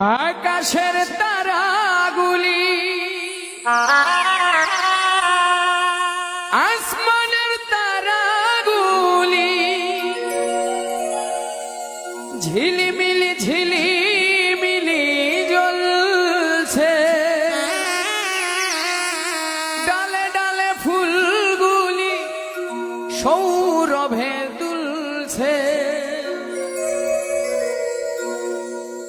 আকাশের তারাগুলি। আসমানের তারাগুলি। ঝিলিমিলি ঝিলিমিলি জ্বলছে। ডালে ডালে ফুলগুলি সৌরভে তুলছে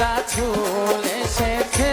রাছুল এসেছে।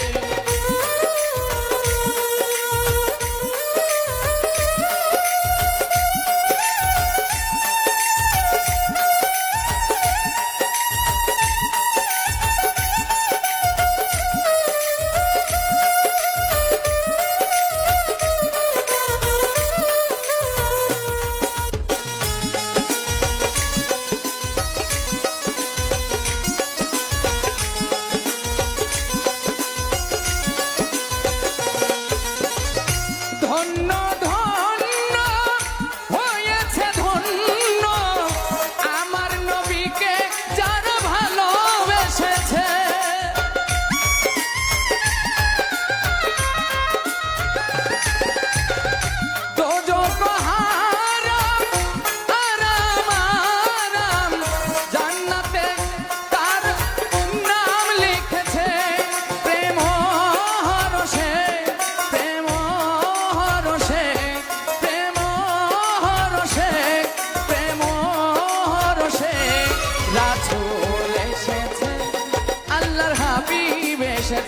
no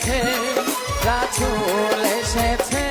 এসেছে রাসুল এসেছে